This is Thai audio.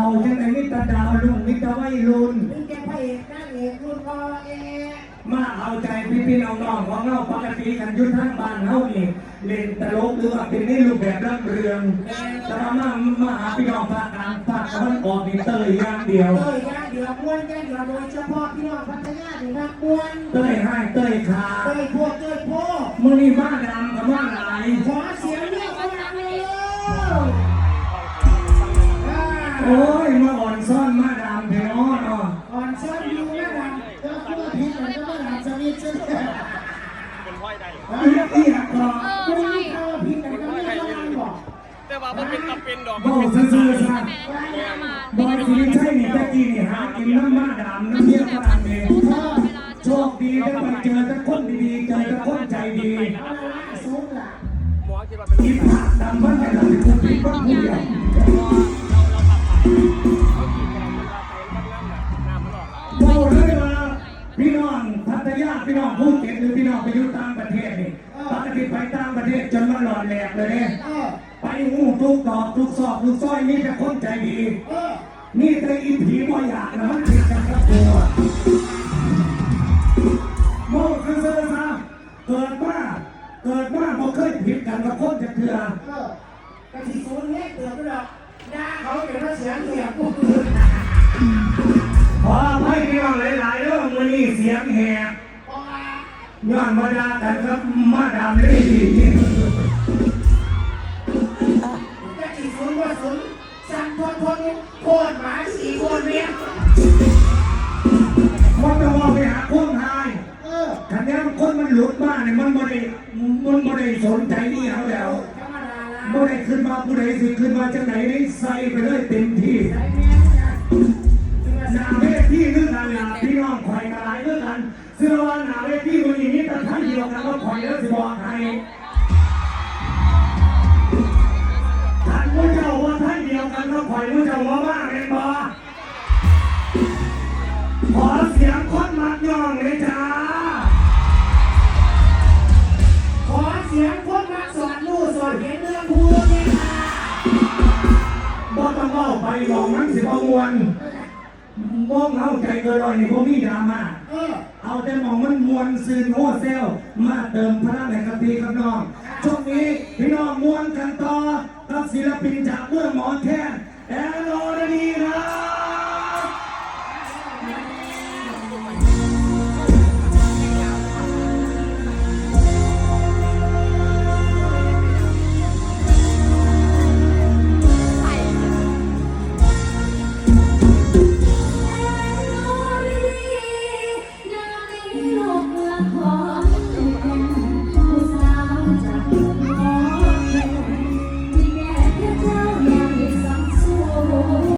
าจังไหนมิตรดาวลุงมิตรวัยรุ่นนี่แกพระเอกนางเอกรุ่นพ่อเอมาเอาใจพี่พี่ๆน้องๆของเราปกติกันอยุ่ทั้งบ้านเฮานี่เล่นตลกหรือว่าเป็นในรูปแบบรับเรืองแต่ว่ามามาหาพี่น้องภาคกลางภาคตะวันออกนี่เตยอย่างเดียวเต้ยยาเดือดม้วนแกเดือดโดยเฉพาะพี่น้องพัทยาถึงนักม้วนเตยให้เตยขาเต้ยพวกเต้ยพวกมือนี้มาดำกับมา เป็นห้อยใดเรียกเรียกก็ไม่มีข้าวพิษกันก็ไม่ได้บอกแต่ว่ามันเป็นตำเป็นดอกเบาซื่อๆซะมาบอยสิริชัยนี่ตะกี้นี่หากินน้ำมาดำน้ำเยี่ยมฝรั่งเองโชคดีได้ไปเจอต่คนดีๆเจอต่คนใจดีเอาหมอคิดว่าเป็นกินผักดำมันแต่ละเป็นคนกินบ้างคนเดียวเราเราขับถ่ายเขาขี่กองเวลาไปบ้านนั่นน่ะน้ำมันออกบอกเลยว่าพี่น้อง พัทยาพี่น้องภูเก็ตหรือพี่น้องไปอยู่ต่างประเทศนี่ปกติไปต่างประเทศจนมันหลอดแหลกเลยเนี่ยเออไปหูทุกดอกทุกซอกทุกซอยมีแต่คนใจดีเออมีแต่อีผีบ่อยากนะมันผิดกันกับตัวโมคือเสือซะเกิดมาเกิดมาบ่เคยผิดกันกับคนจะเกลือเออกะทิสูงเล็กเตือนก็ดอกด่าเขาเป็นว่าเสียงเสียงกูคื ย้อนมาดากันครับมาดามเลยดีกะทิสูงว่าสูงสั่งทนทนโคตรหมาสี่คนเนี่ยมันจะว่าไปหาคนทายเออคันนี้ยคนมันหลุดมาเนี่ยมันบ่ได้มันบ่ได้สนใจนี่เขาแล้วธรรมดาละบ่ได้ขึ้นมาผู้ใดสิขึ้นมาจังไหนได้ใส่ไปเลยเต็มที่ไอ้แม่งนะจึงว่าหสาน้าวเวทีคือกันล่ะพี่น้องข่อยกันหลายคืองกันเสื้อว่านาเวทีมันอ ย่างนี้แต่ยวกันก็ข่อยแล้วสิบอกให้ท่านผู้เจ้าว่าท่านเดียวกันก็ข่อยผู้เจ้าว่าบ้าเป็นบ่ขอเสียงคนมักย่องเลยจ้า ขอเสียงคนมาสอนลูกสอนเห็นเรื่องพูดเนี่ยค่ะบ่ต้องเว้าไปหรอกมันสิบ่มวนมองเอาใจเกินร้อยนี่บ่มีดราม่า เออเอาแต่มองมันมวนซืนโอเซล มาเติมพลังให้กับพี่กับน้อง ช่วงนี้พี่น้องมวนกันต่อกับศิลปินจากเมือหมอแทนแอนอรดี